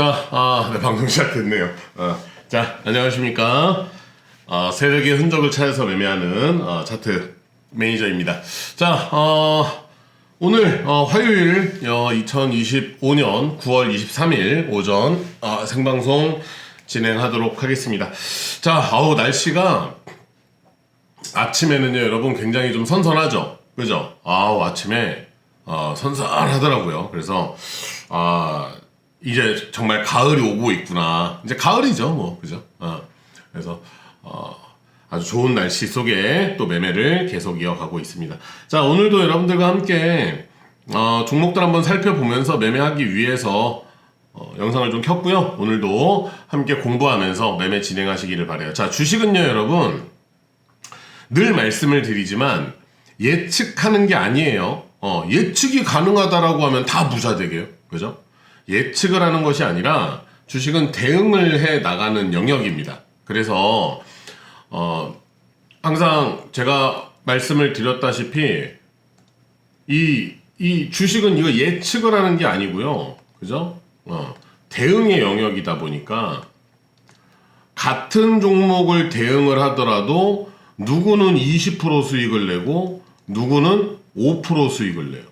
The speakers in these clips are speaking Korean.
자, 아, 네, 방송 시작됐네요. 어, 자, 안녕하십니까. 어, 세력의 흔적을 찾아서 매매하는 어, 차트 매니저입니다. 자, 어, 오늘 어, 화요일 어, 2025년 9월 23일 오전 어, 생방송 진행하도록 하겠습니다. 자, 아우 날씨가 아침에는요, 여러분 굉장히 좀 선선하죠, 그죠? 아우 아침에 어, 선선하더라고요. 그래서 아 이제 정말 가을이 오고 있구나. 이제 가을이죠, 뭐 그죠? 어, 그래서 어, 아주 좋은 날씨 속에 또 매매를 계속 이어가고 있습니다. 자, 오늘도 여러분들과 함께 어, 종목들 한번 살펴보면서 매매하기 위해서 어, 영상을 좀 켰고요. 오늘도 함께 공부하면서 매매 진행하시기를 바래요. 자, 주식은요, 여러분. 늘 말씀을 드리지만 예측하는 게 아니에요. 어, 예측이 가능하다라고 하면 다 부자 되게요. 그죠? 예측을 하는 것이 아니라 주식은 대응을 해 나가는 영역입니다. 그래서 어, 항상 제가 말씀을 드렸다시피 이, 이 주식은 이거 예측을 하는 게 아니고요. 그죠? 어, 대응의 영역이다 보니까 같은 종목을 대응을 하더라도 누구는 20% 수익을 내고 누구는 5% 수익을 내요.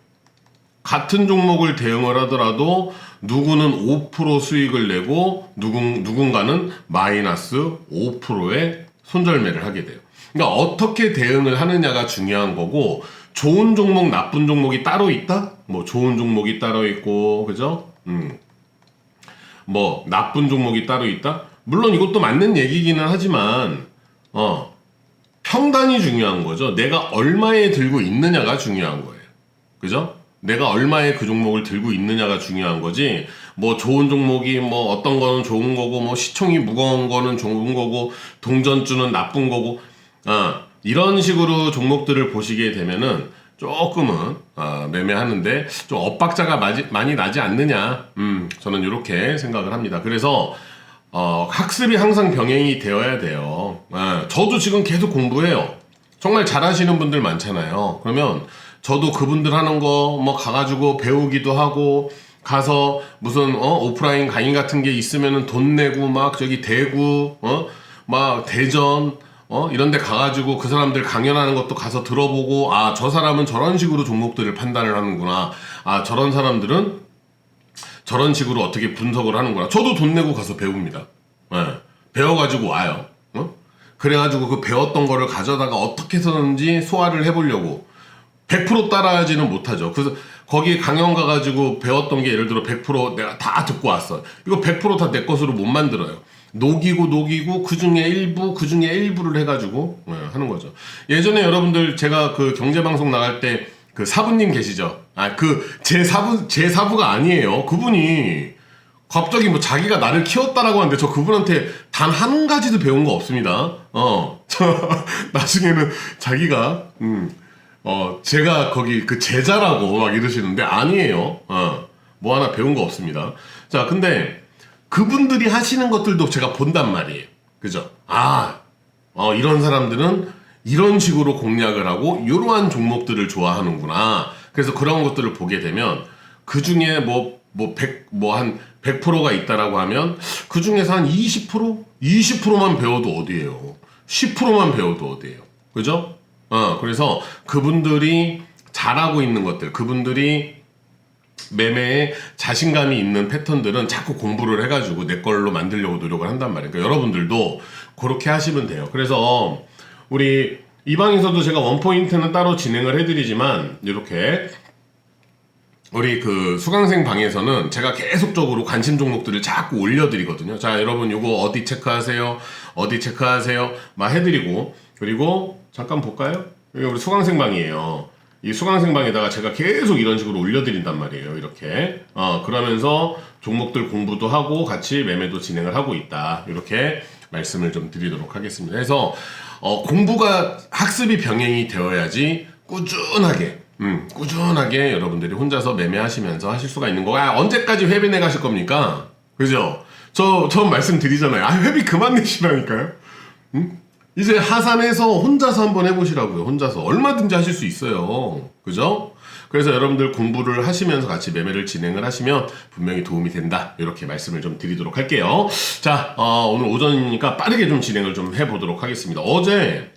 같은 종목을 대응을 하더라도 누구는 5% 수익을 내고 누군, 누군가는 마이너스 5%의 손절매를 하게 돼요. 그러니까 어떻게 대응을 하느냐가 중요한 거고 좋은 종목, 나쁜 종목이 따로 있다? 뭐 좋은 종목이 따로 있고, 그죠? 음. 뭐 나쁜 종목이 따로 있다? 물론 이것도 맞는 얘기기는 하지만 어 평단이 중요한 거죠. 내가 얼마에 들고 있느냐가 중요한 거예요. 그죠? 내가 얼마에 그 종목을 들고 있느냐가 중요한 거지. 뭐 좋은 종목이 뭐 어떤 거는 좋은 거고 뭐 시총이 무거운 거는 좋은 거고 동전주는 나쁜 거고 아 이런 식으로 종목들을 보시게 되면은 조금은 아, 매매하는데 좀 엇박자가 마지, 많이 나지 않느냐. 음 저는 이렇게 생각을 합니다. 그래서 어, 학습이 항상 병행이 되어야 돼요. 예, 저도 지금 계속 공부해요. 정말 잘하시는 분들 많잖아요. 그러면 저도 그분들 하는 거 뭐 가가지고 배우기도 하고 가서 무슨 어 오프라인 강의 같은 게 있으면은 돈 내고 막 저기 대구 어 막 대전 어 이런 데 가가지고 그 사람들 강연하는 것도 가서 들어보고 아 저 사람은 저런 식으로 종목들을 판단을 하는구나 아 저런 사람들은 저런 식으로 어떻게 분석을 하는구나. 저도 돈 내고 가서 배웁니다. 예. 배워가지고 와요. 어? 그래가지고 그 배웠던 거를 가져다가 어떻게 해서든지 소화를 해보려고. 100% 따라하지는 못하죠. 그래서 거기 강연 가가지고 배웠던 게 예를 들어 100% 내가 다 듣고 왔어. 이거 100%다 내 것으로 못 만들어요. 녹이고 녹이고 그 중에 일부 그 중에 일부를 해가지고 예, 하는 거죠. 예전에 여러분들 제가 그 경제 방송 나갈 때 그 사부님 계시죠? 아 그 제 사부 제 사부가 아니에요. 그분이 갑자기 뭐 자기가 나를 키웠다라고 하는데 저 그분한테 단 한 가지도 배운 거 없습니다. 어, 저 나중에는 자기가 음, 어 제가 거기 그 제자라고 막 이러시는데 아니에요. 어, 뭐 하나 배운 거 없습니다. 자, 근데 그분들이 하시는 것들도 제가 본단 말이에요. 그죠? 아, 어, 이런 사람들은 이런 식으로 공략을 하고 이러한 종목들을 좋아하는구나. 그래서 그런 것들을 보게 되면 그 중에 뭐, 뭐, 100, 뭐 한 100%가 있다라고 하면 그 중에서 한 20%? 20%만 배워도 어디에요? 10%만 배워도 어디에요? 그죠? 어, 그래서 그분들이 잘하고 있는 것들, 그분들이 매매에 자신감이 있는 패턴들은 자꾸 공부를 해가지고 내 걸로 만들려고 노력을 한단 말이에요. 그러니까 여러분들도 그렇게 하시면 돼요. 그래서 우리 이 방에서도 제가 원포인트는 따로 진행을 해드리지만 이렇게 우리 그 수강생 방에서는 제가 계속적으로 관심 종목들을 자꾸 올려드리거든요. 자, 여러분 요거 어디 체크하세요? 어디 체크하세요? 막 해드리고 그리고 잠깐 볼까요? 여기 우리 수강생 방이에요. 이 수강생 방에다가 제가 계속 이런 식으로 올려드린단 말이에요. 이렇게 어 그러면서 종목들 공부도 하고 같이 매매도 진행을 하고 있다. 이렇게 말씀을 좀 드리도록 하겠습니다. 그래서 어, 공부가 학습이 병행이 되어야지 꾸준하게 음, 꾸준하게 여러분들이 혼자서 매매하시면서 하실 수가 있는 거가 아, 언제까지 회비 내 가실 겁니까? 그죠? 저, 저 말씀드리잖아요. 아, 회비 그만 내시라니까요? 음? 이제 하산해서 혼자서 한번 해보시라고요. 혼자서 얼마든지 하실 수 있어요. 그죠? 그래서 여러분들 공부를 하시면서 같이 매매를 진행을 하시면 분명히 도움이 된다. 이렇게 말씀을 좀 드리도록 할게요. 자, 어, 오늘 오전이니까 빠르게 좀 진행을 좀 해보도록 하겠습니다. 어제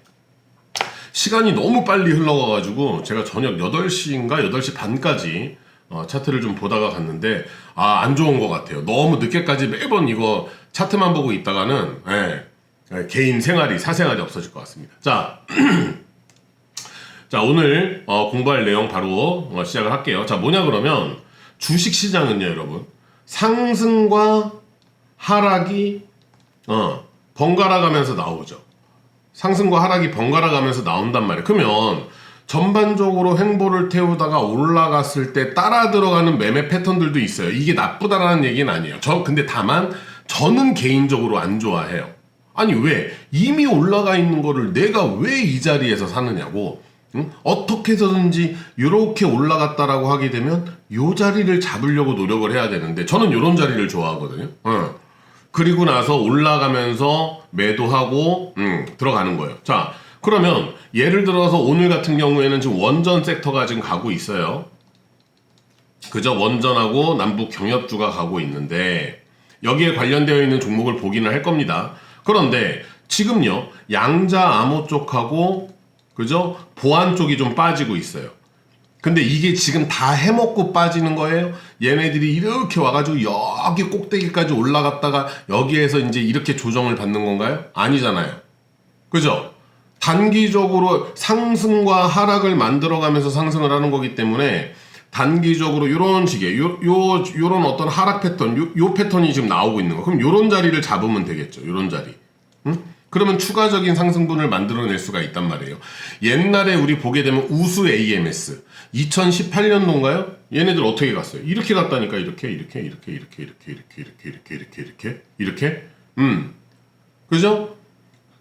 시간이 너무 빨리 흘러가가지고 제가 저녁 8시인가 8시 반까지 어, 차트를 좀 보다가 갔는데 아 안 좋은 것 같아요. 너무 늦게까지 매번 이거 차트만 보고 있다가는 예, 예, 개인 생활이 사생활이 없어질 것 같습니다. 자, 자 오늘 어, 공부할 내용 바로 어, 시작을 할게요. 자 뭐냐 그러면 주식 시장은요 여러분 상승과 하락이 어, 번갈아 가면서 나오죠. 상승과 하락이 번갈아 가면서 나온단 말이에요. 그러면 전반적으로 횡보를 태우다가 올라갔을 때 따라 들어가는 매매 패턴들도 있어요. 이게 나쁘다라는 얘기는 아니에요. 저 근데 다만 저는 개인적으로 안 좋아해요. 아니 왜 이미 올라가 있는 거를 내가 왜 이 자리에서 사느냐고 응? 어떻게 해서든지 이렇게 올라갔다라고 하게 되면 요 자리를 잡으려고 노력을 해야 되는데 저는 요런 자리를 좋아하거든요. 응. 그리고 나서 올라가면서 매도하고 음, 들어가는 거예요. 자, 그러면 예를 들어서 오늘 같은 경우에는 지금 원전 섹터가 지금 가고 있어요. 그저 원전하고 남북 경협주가 가고 있는데 여기에 관련되어 있는 종목을 보기는 할 겁니다. 그런데 지금요 양자 암호 쪽하고 그죠 보안 쪽이 좀 빠지고 있어요. 근데 이게 지금 다 해먹고 빠지는 거예요? 얘네들이 이렇게 와가지고 여기 꼭대기까지 올라갔다가 여기에서 이제 이렇게 조정을 받는 건가요? 아니잖아요. 그죠? 단기적으로 상승과 하락을 만들어가면서 상승을 하는 거기 때문에 단기적으로 이런 식의 요, 요, 요런 어떤 하락 패턴, 요, 요 패턴이 지금 나오고 있는 거. 그럼 요런 자리를 잡으면 되겠죠. 요런 자리. 응? 그러면 추가적인 상승분을 만들어낼 수가 있단 말이에요. 옛날에 우리 보게 되면 우수 AMS 2018년도인가요? 얘네들 어떻게 갔어요? 이렇게 갔다니까 이렇게 이렇게 이렇게 이렇게 이렇게 이렇게 이렇게 이렇게 이렇게 이렇게 이렇게 음 그죠?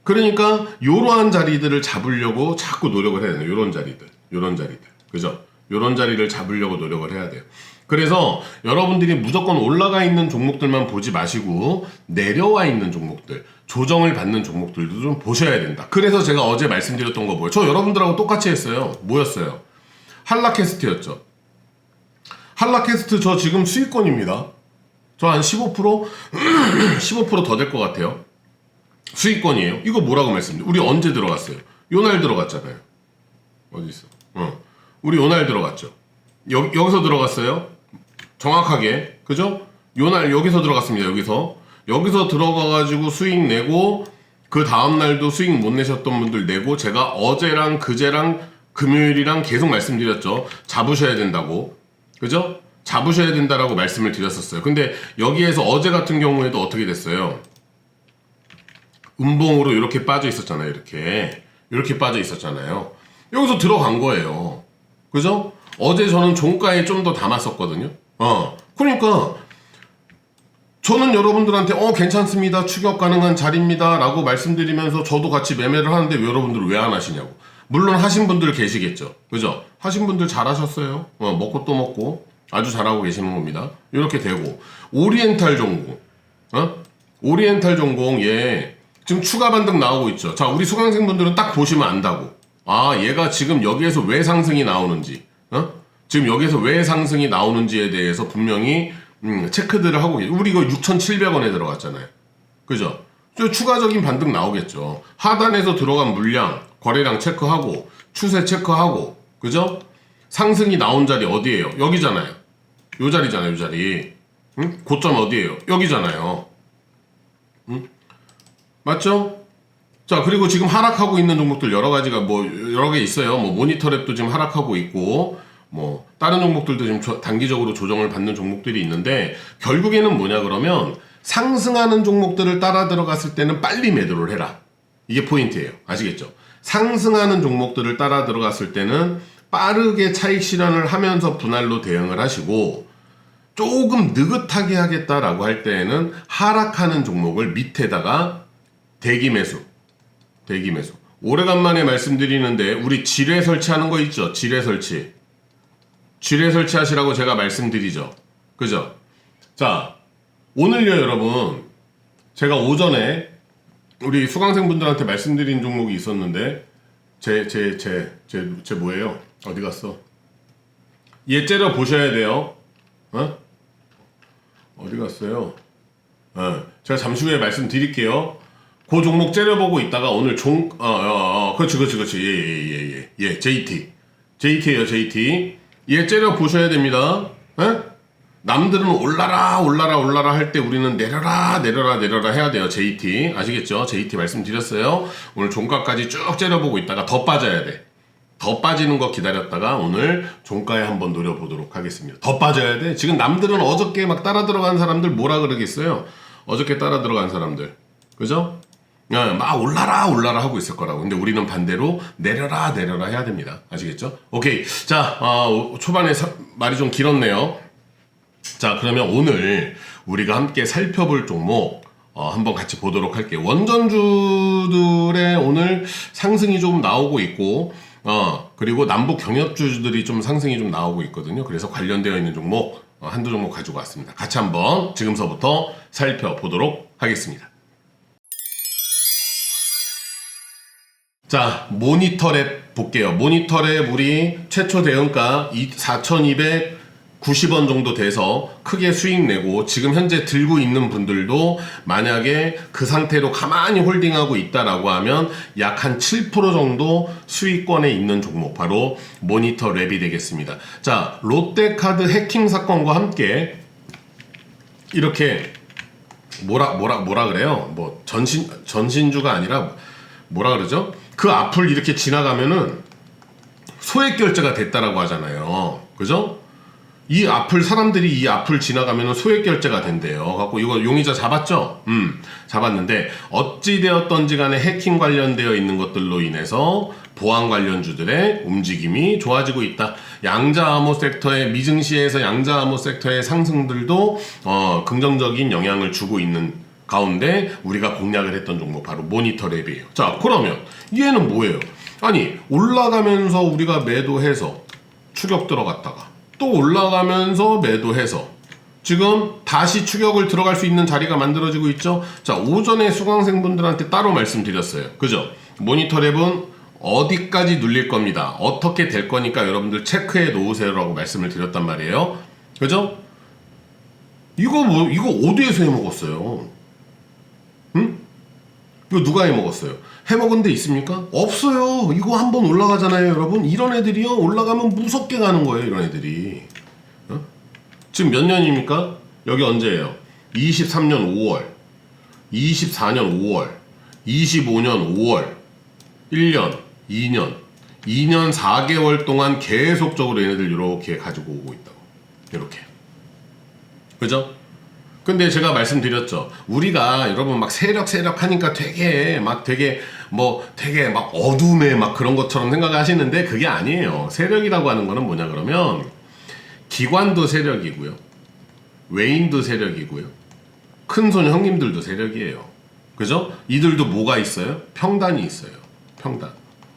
그러니까 요러한 자리들을 잡으려고 자꾸 노력을 해야 돼요. 요런 자리들, 요런 자리들, 그죠? 요런 자리를 잡으려고 노력을 해야 돼요. 그래서 여러분들이 무조건 올라가 있는 종목들만 보지 마시고 내려와 있는 종목들, 조정을 받는 종목들도 좀 보셔야 된다. 그래서 제가 어제 말씀드렸던 거 뭐예요? 저 여러분들하고 똑같이 했어요. 뭐였어요? 한라캐스트였죠. 한라캐스트 저 지금 수익권입니다. 저 한 15% 15%더 될 것 같아요. 수익권이에요. 이거 뭐라고 말씀드려? 우리 언제 들어갔어요? 요 날 들어갔잖아요. 어디 있어? 어. 우리 요날 들어갔죠. 여, 여기서 들어갔어요. 정확하게. 그죠? 요날 여기서 들어갔습니다. 여기서. 여기서 들어가가지고 수익 내고 그 다음날도 수익 못 내셨던 분들 내고 제가 어제랑 그제랑 금요일이랑 계속 말씀드렸죠. 잡으셔야 된다고. 그죠? 잡으셔야 된다라고 말씀을 드렸었어요. 근데 여기에서 어제 같은 경우에도 어떻게 됐어요? 음봉으로 이렇게 빠져 있었잖아요. 이렇게. 이렇게 빠져 있었잖아요. 여기서 들어간 거예요. 그죠? 어제 저는 종가에 좀 더 담았었거든요. 어. 그러니까 저는 여러분들한테 어 괜찮습니다. 추격 가능한 자리입니다. 라고 말씀드리면서 저도 같이 매매를 하는데 왜 여러분들 왜 안 하시냐고. 물론 하신 분들 계시겠죠. 그죠? 하신 분들 잘하셨어요. 어, 먹고 또 먹고 아주 잘하고 계시는 겁니다. 이렇게 되고 오리엔탈 전공. 어? 오리엔탈 전공 예. 지금 추가 반등 나오고 있죠. 자, 우리 수강생분들은 딱 보시면 안다고. 아, 얘가 지금 여기에서 왜 상승이 나오는지, 어? 지금 여기에서 왜 상승이 나오는지에 대해서 분명히 음, 체크들을 하고 계세요. 우리 이거 6,700원에 들어갔잖아요. 그죠? 저 추가적인 반등 나오겠죠. 하단에서 들어간 물량, 거래량 체크하고, 추세 체크하고, 그죠? 상승이 나온 자리 어디예요? 여기잖아요. 요 자리잖아요, 요 자리. 응? 고점 어디예요? 여기잖아요. 맞죠? 자, 그리고 지금 하락하고 있는 종목들 여러 가지가 뭐 여러 개 있어요. 뭐 모니터랩도 지금 하락하고 있고 뭐 다른 종목들도 지금 조- 단기적으로 조정을 받는 종목들이 있는데 결국에는 뭐냐 그러면 상승하는 종목들을 따라 들어갔을 때는 빨리 매도를 해라. 이게 포인트예요. 아시겠죠? 상승하는 종목들을 따라 들어갔을 때는 빠르게 차익 실현을 하면서 분할로 대응을 하시고 조금 느긋하게 하겠다라고 할 때에는 하락하는 종목을 밑에다가 대기 매수, 대기 매수. 오래간만에 말씀드리는데 우리 지뢰 설치하는 거 있죠? 지뢰 설치. 지뢰 설치하시라고 제가 말씀드리죠. 그죠? 자, 오늘요 여러분 제가 오전에 우리 수강생분들한테 말씀드린 종목이 있었는데 제 제 제 제 제 뭐예요? 어디 갔어? 얘 째려 보셔야 돼요. 어? 어디 갔어요? 어, 제가 잠시 후에 말씀드릴게요. 그 종목 째려보고 있다가 오늘 종, 어, 어, 어, 그렇지, 그렇지, 그렇지. 예, 예, 예, 예, 예, JT. JT에요, JT. 얘 째려 보셔야 됩니다. 예? 남들은 올라라, 올라라, 올라라 할 때 우리는 내려라, 내려라, 내려라 해야 돼요, JT. 아시겠죠? JT 말씀드렸어요. 오늘 종가까지 쭉 째려보고 있다가 더 빠져야 돼. 더 빠지는 거 기다렸다가 오늘 종가에 한번 노려보도록 하겠습니다. 더 빠져야 돼. 지금 남들은 어저께 막 따라 들어간 사람들 뭐라 그러겠어요? 어저께 따라 들어간 사람들. 그죠? 예, 막 올라라 올라라 하고 있을 거라고. 근데 우리는 반대로 내려라 내려라 해야 됩니다. 아시겠죠? 오케이. 자, 어, 초반에 사- 말이 좀 길었네요. 자, 그러면 오늘 우리가 함께 살펴볼 종목 어, 한번 같이 보도록 할게요. 원전주들의 오늘 상승이 좀 나오고 있고, 어, 그리고 남북 경협주들이 좀 상승이 좀 나오고 있거든요. 그래서 관련되어 있는 종목 어, 한두 종목 가지고 왔습니다. 같이 한번 지금서부터 살펴보도록 하겠습니다. 자, 모니터랩 볼게요. 모니터랩 우리 최초 대응가 4,290원 정도 돼서 크게 수익 내고 지금 현재 들고 있는 분들도 만약에 그 상태로 가만히 홀딩하고 있다라고 하면 약 한 7% 정도 수익권에 있는 종목 바로 모니터랩이 되겠습니다. 자, 롯데카드 해킹 사건과 함께 이렇게 뭐라 뭐라 뭐라 그래요? 뭐 전신 전신주가 아니라 뭐라 그러죠? 그 앞을 이렇게 지나가면은 소액 결제가 됐다라고 하잖아요. 그죠? 이 앞을 사람들이 이 앞을 지나가면은 소액 결제가 된대요. 갖고 이거 용의자 잡았죠? 음, 잡았는데 어찌 되었던지 간에 해킹 관련되어 있는 것들로 인해서 보안 관련주들의 움직임이 좋아지고 있다. 양자 암호 섹터의 미증시에서 양자 암호 섹터의 상승들도 어, 긍정적인 영향을 주고 있는 가운데 우리가 공략을 했던 종목 바로 모니터 랩이에요. 자, 그러면 얘는 뭐예요? 아니, 올라가면서 우리가 매도해서 추격 들어갔다가 또 올라가면서 매도해서 지금 다시 추격을 들어갈 수 있는 자리가 만들어지고 있죠. 자, 오전에 수강생분들한테 따로 말씀드렸어요. 그죠? 모니터 랩은 어디까지 눌릴 겁니다. 어떻게 될 거니까 여러분들 체크해 놓으세요라고 말씀을 드렸단 말이에요. 그죠? 이거 뭐 이거 어디에서 해 먹었어요? 응? 이거 누가 해 먹었어요? 해 먹은 데 있습니까? 없어요. 이거 한번 올라가잖아요, 여러분. 이런 애들이요. 올라가면 무섭게 가는 거예요, 이런 애들이. 어? 지금 몇 년입니까? 여기 언제예요? 23년 5월, 24년 5월, 25년 5월, 1년, 2년, 2년 4개월 동안 계속적으로 얘네들 이렇게 가지고 오고 있다고. 이렇게. 그죠? 근데 제가 말씀드렸죠. 우리가 여러분 막 세력 세력 하니까 되게 막 되게 뭐 되게 막 어둠에 막 그런 것처럼 생각하시는데 그게 아니에요. 세력이라고 하는 거는 뭐냐 그러면 기관도 세력이고요. 외인도 세력이고요. 큰손 형님들도 세력이에요. 그죠? 이들도 뭐가 있어요? 평단이 있어요. 평단.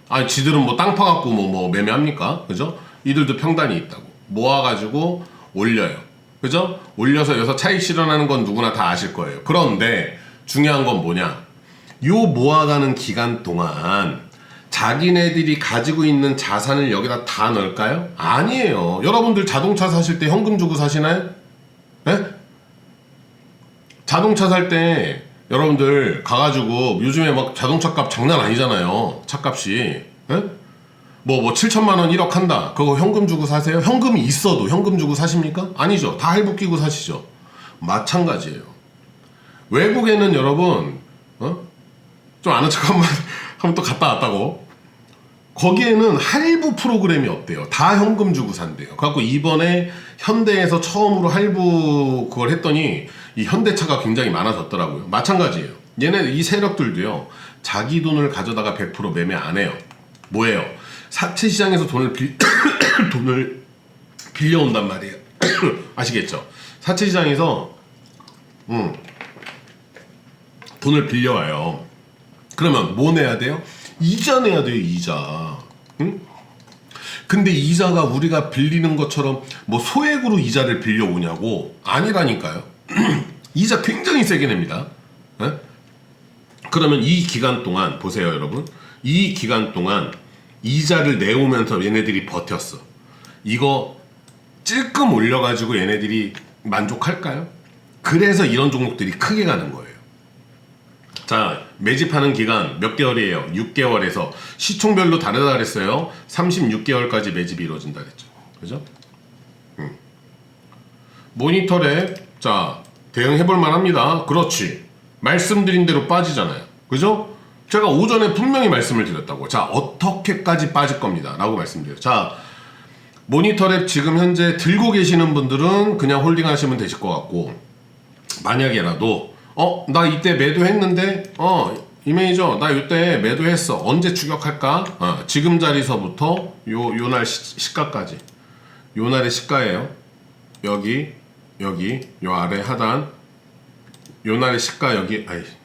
아, 지들은 뭐 땅 파갖고 뭐, 뭐 매매합니까? 그죠? 이들도 평단이 있다고. 모아가지고 올려요. 그죠? 올려서 여기서 차익 실현하는 건 누구나 다 아실 거예요. 그런데 중요한 건 뭐냐? 요 모아가는 기간 동안 자기네들이 가지고 있는 자산을 여기다 다 넣을까요? 아니에요. 여러분들 자동차 사실 때 현금 주고 사시나요? 예? 자동차 살 때 여러분들 가가지고 요즘에 막 자동차 값 장난 아니잖아요. 차 값이. 예? 뭐, 뭐, 7천만 원 1억 한다. 그거 현금 주고 사세요? 현금이 있어도 현금 주고 사십니까? 아니죠. 다 할부 끼고 사시죠. 마찬가지예요. 외국에는 여러분, 어? 좀 아는 척 한번, 한번 또 갔다 왔다고. 거기에는 할부 프로그램이 없대요. 다 현금 주고 산대요. 그래갖고 이번에 현대에서 처음으로 할부 그걸 했더니 이 현대차가 굉장히 많아졌더라고요. 마찬가지예요. 얘네 이 세력들도요. 자기 돈을 가져다가 100% 매매 안 해요. 뭐예요? 사채 시장에서 돈을 빌 돈을 빌려온단 말이에요. 아시겠죠? 사채 시장에서 음, 돈을 빌려와요. 그러면 뭐 내야 돼요? 이자 내야 돼요, 이자. 응? 근데 이자가 우리가 빌리는 것처럼 뭐 소액으로 이자를 빌려오냐고? 아니라니까요. 이자 굉장히 세게 냅니다. 예? 그러면 이 기간 동안 보세요, 여러분. 이 기간 동안 이자를 내오면서 얘네들이 버텼어. 이거 찔끔 올려가지고 얘네들이 만족할까요? 그래서 이런 종목들이 크게 가는 거예요. 자, 매집하는 기간 몇 개월이에요? 6개월에서 시총별로 다르다 그랬어요. 36개월까지 매집이 이루어진다 그랬죠. 그죠? 음. 모니터랩, 자, 대응해볼 만합니다. 그렇지. 말씀드린 대로 빠지잖아요. 그죠? 제가 오전에 분명히 말씀을 드렸다고. 자, 어떻게까지 빠질 겁니다. 라고 말씀드려요. 자, 모니터랩 지금 현재 들고 계시는 분들은 그냥 홀딩 하시면 되실 것 같고, 만약에라도 어 나 이때 매도했는데 어 이메이저 나 이때 매도했어 언제 추격할까 어, 지금 자리서부터 요 요 날 시가까지 요 날의 시가예요 여기 여기 요 아래 하단 요 날의 시가 여기 아이 자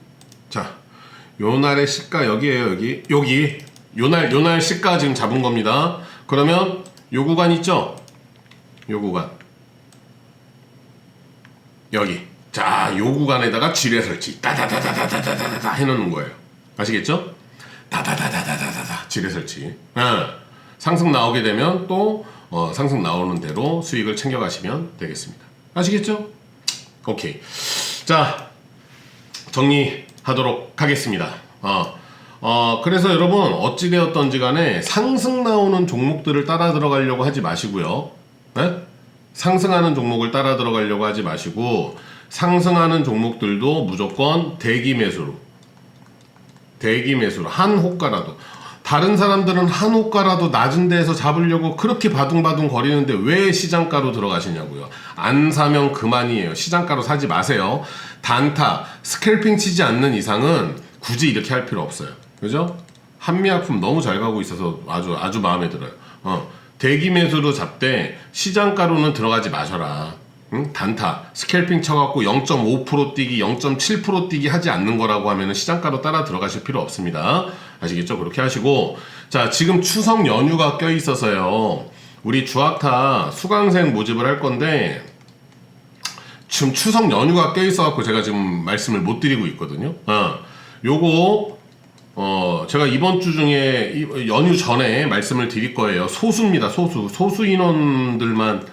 요 날의 시가 여기에요 여기 여기 요날 요날 시가 지금 잡은 겁니다 그러면 요 구간 있죠 요 구간 여기 자, 요 구간에다가 지뢰 설치 따다다다다다다다다 해놓는 거예요. 아시겠죠? 다다다다다다다 지뢰 설치. 아, 상승 나오게 되면 또 어, 상승 나오는 대로 수익을 챙겨가시면 되겠습니다. 아시겠죠? 오케이. 자, 정리 하도록 하겠습니다. 어, 어, 그래서 여러분 어찌되었던지 간에 상승 나오는 종목들을 따라 들어가려고 하지 마시고요. 네? 상승하는 종목을 따라 들어가려고 하지 마시고 상승하는 종목들도 무조건 대기 매수로 대기 매수로 한 호가라도 다른 사람들은 한 호가라도 낮은 데에서 잡으려고 그렇게 바둥바둥 거리는데 왜 시장가로 들어가시냐고요. 안 사면 그만이에요. 시장가로 사지 마세요. 단타, 스캘핑 치지 않는 이상은 굳이 이렇게 할 필요 없어요. 그죠? 한미약품 너무 잘 가고 있어서 아주 아주 마음에 들어요. 어. 대기 매수로 잡되 시장가로는 들어가지 마셔라. 응? 단타, 스캘핑 쳐갖고 0.5% 뛰기, 0.7% 뛰기 하지 않는 거라고 하면 시장가로 따라 들어가실 필요 없습니다. 아시겠죠? 그렇게 하시고 자 지금 추석 연휴가 껴 있어서요. 우리 주학타 수강생 모집을 할 건데 지금 추석 연휴가 껴 있어갖고 제가 지금 말씀을 못 드리고 있거든요. 어, 요거 어, 제가 이번 주 중에 이- 연휴 전에 말씀을 드릴 거예요. 소수입니다. 소수. 소수 인원들만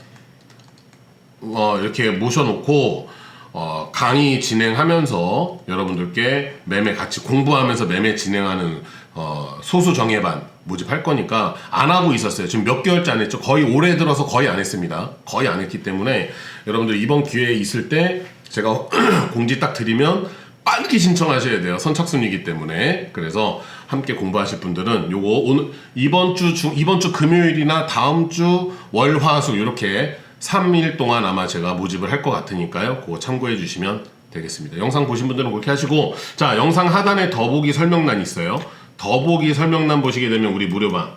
어, 이렇게 모셔놓고 어, 강의 진행하면서 여러분들께 매매 같이 공부하면서 매매 진행하는 어, 소수 정예반 모집할 거니까 안 하고 있었어요. 지금 몇 개월째 안 했죠. 거의 올해 들어서 거의 안 했습니다. 거의 안 했기 때문에 여러분들 이번 기회에 있을 때 제가 공지 딱 드리면 빨리 신청하셔야 돼요. 선착순이기 때문에. 그래서 함께 공부하실 분들은 요거 오늘 이번 주 중 이번 주 금요일이나 다음 주 월화수 이렇게 3일 동안 아마 제가 모집을 할 것 같으니까요. 그거 참고해 주시면 되겠습니다. 영상 보신 분들은 그렇게 하시고 자, 영상 하단에 더보기 설명란 있어요. 더보기 설명란 보시게 되면 우리 무료방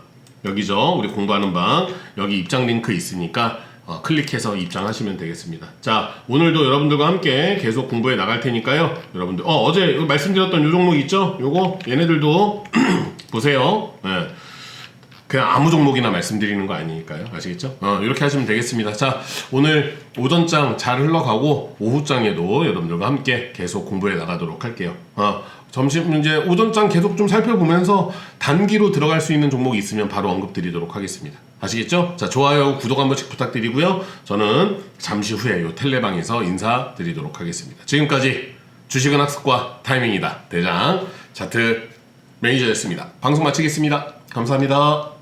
여기죠. 우리 공부하는 방 여기 입장 링크 있으니까 어, 클릭해서 입장하시면 되겠습니다. 자, 오늘도 여러분들과 함께 계속 공부해 나갈 테니까요. 여러분들, 어, 어제 말씀드렸던 요 종목 있죠? 요거, 얘네들도 보세요. 예. 그냥 아무 종목이나 말씀드리는 거 아니니까요. 아시겠죠? 어, 이렇게 하시면 되겠습니다. 자, 오늘 오전장 잘 흘러가고 오후장에도 여러분들과 함께 계속 공부해 나가도록 할게요. 어, 점심 이제 오전장 계속 좀 살펴보면서 단기로 들어갈 수 있는 종목이 있으면 바로 언급드리도록 하겠습니다. 아시겠죠? 자, 좋아요, 구독 한 번씩 부탁드리고요. 저는 잠시 후에 요 텔레방에서 인사드리도록 하겠습니다. 지금까지 주식은 학습과 타이밍이다. 대장 차트 매니저였습니다. 방송 마치겠습니다. 감사합니다.